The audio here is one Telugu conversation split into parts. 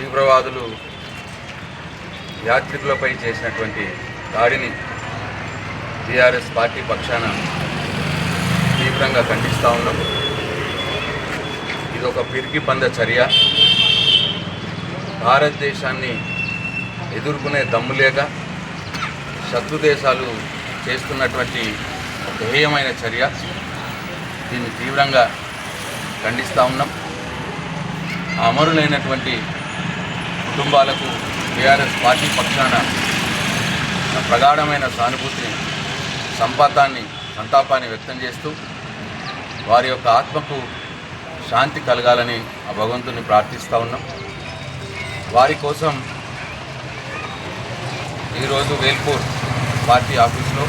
తీవ్రవాదులు యాత్రికులపై చేసినటువంటి దాడిని టీఆర్ఎస్ పార్టీ పక్షాన తీవ్రంగా ఖండిస్తూ ఉన్నాం. ఇది ఒక పిరికి పంద చర్య. భారతదేశాన్ని ఎదుర్కొనే దమ్ము లేక శత్రు దేశాలు చేస్తున్నటువంటి ఒక హేయమైన చర్య. దీన్ని తీవ్రంగా ఖండిస్తూ ఉన్నాం. అమరులైనటువంటి కుటుంబాలకు టీఆర్ఎస్ పార్టీ పక్షాన ప్రగాఢమైన సానుభూతిని సంపాతాన్ని సంతాపాన్ని వ్యక్తం చేస్తూ వారి యొక్క ఆత్మకు శాంతి కలగాలని ఆ భగవంతుని ప్రార్థిస్తూ ఉన్నాం. వారి కోసం ఈరోజు వేల్పూర్ పార్టీ ఆఫీస్లో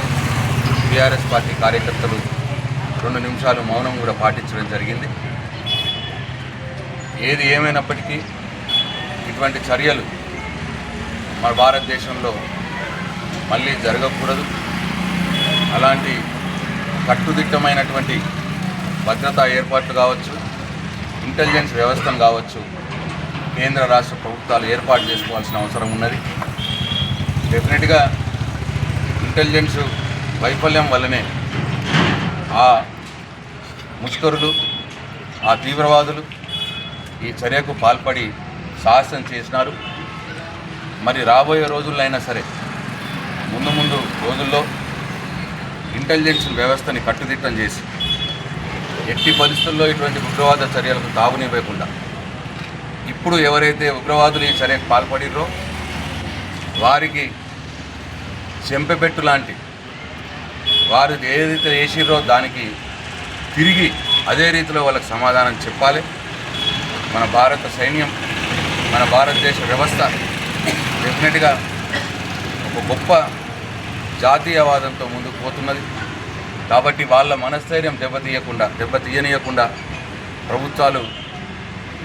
టీఆర్ఎస్ పార్టీ కార్యకర్తలు రెండు నిమిషాలు మౌనం కూడా పాటించడం జరిగింది. ఏది ఏమైనప్పటికీ ఇటువంటి చర్యలు మన భారతదేశంలో మళ్ళీ జరగకూడదు. అలాంటి కట్టుదిట్టమైనటువంటి భద్రతా ఏర్పాట్లు కావచ్చు ఇంటెలిజెన్స్ వ్యవస్థను కావచ్చు కేంద్ర రాష్ట్ర ప్రభుత్వాలు ఏర్పాటు చేసుకోవాల్సిన అవసరం ఉన్నది. డెఫినెట్గా ఇంటెలిజెన్స్ వైఫల్యం వల్లనే ఆ ముష్కరులు ఆ తీవ్రవాదులు ఈ చర్యకు పాల్పడి సాహసం చేసినారు. మరి రాబోయే రోజుల్లో అయినా సరే ముందు ముందు రోజుల్లో ఇంటెలిజెన్స్ వ్యవస్థని కట్టుదిట్టం చేసి ఎట్టి పరిస్థితుల్లో ఇటువంటి ఉగ్రవాద చర్యలకు తాగునివ్వకుండా ఇప్పుడు ఎవరైతే ఉగ్రవాదులు ఈ చర్యకు పాల్పడిరో వారికి చెంపెపెట్టు లాంటి వారు ఏదైతే వేసిర్రో దానికి తిరిగి అదే రీతిలో వాళ్ళకి సమాధానం చెప్పాలి. మన భారత సైన్యం మన భారతదేశ వ్యవస్థ డెఫినెట్గా ఒక గొప్ప జాతీయవాదంతో ముందుకు పోతున్నది. కాబట్టి వాళ్ళ మనస్థైర్యం దెబ్బతీయకుండా దెబ్బతీయనీయకుండా ప్రభుత్వాలు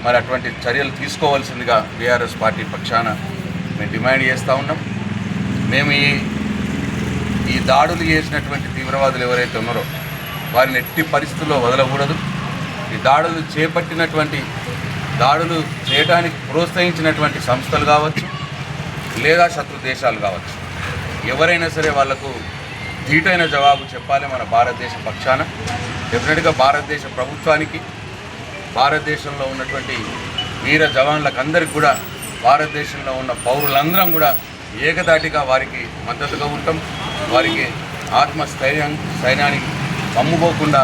మరి అటువంటి చర్యలు తీసుకోవాల్సిందిగా బీఆర్ఎస్ పార్టీ పక్షాన మేము డిమాండ్ చేస్తూ ఉన్నాం. మేము ఈ ఈ దాడులు చేసినటువంటి తీవ్రవాదులు ఎవరైతే ఉన్నారో వారిని ఎట్టి పరిస్థితుల్లో వదలకూడదు. ఈ దాడులు చేపట్టినటువంటి దాడులు చేయడానికి ప్రోత్సహించినటువంటి సంస్థలు కావచ్చు లేదా శత్రు దేశాలు కావచ్చు. ఎవరైనా సరే వాళ్ళకు ధీటైన జవాబు చెప్పాలి మన భారతదేశ పక్షాన. డెఫినెట్గా భారతదేశ ప్రభుత్వానికి భారతదేశంలో ఉన్నటువంటి వీర జవాన్లకందరికి కూడా భారతదేశంలో ఉన్న పౌరులందరం కూడా ఏకదాటిగా వారికి మద్దతుగా ఉంటాం. వారికి ఆత్మస్థైర్యం సైన్యానికి కమ్ముకోకుండా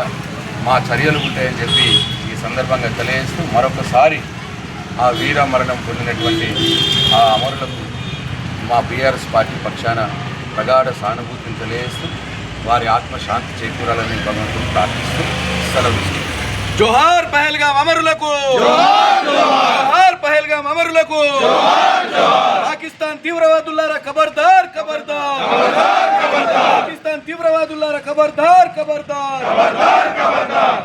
మా చర్యలు ఉంటాయని చెప్పి సందర్భంగా తెలియజేస్తూ మరొకసారి ఆ వీర మరణం పొందినటువంటి ఆ అమరులకు మా బీఆర్ఎస్ పార్టీ పక్షాన ప్రగాఢ సానుభూతిని తెలియజేస్తూ వారి ఆత్మశాంతి చేకూరాలని భగవంతుని ప్రార్థిస్తూ సెలవు. జోహార్ పహల్గాం అమరులకు! జోహార్ పహల్గాం అమరులకు! పాకిస్తాన్ తీవ్రవాదులారా ఖబర్దార్ ఖబర్దార్ పాకిస్తాన్ తీవ్రవాదులారా ఖబర్దార్ ఖబర్దార్ జోహార్ పహల్గాం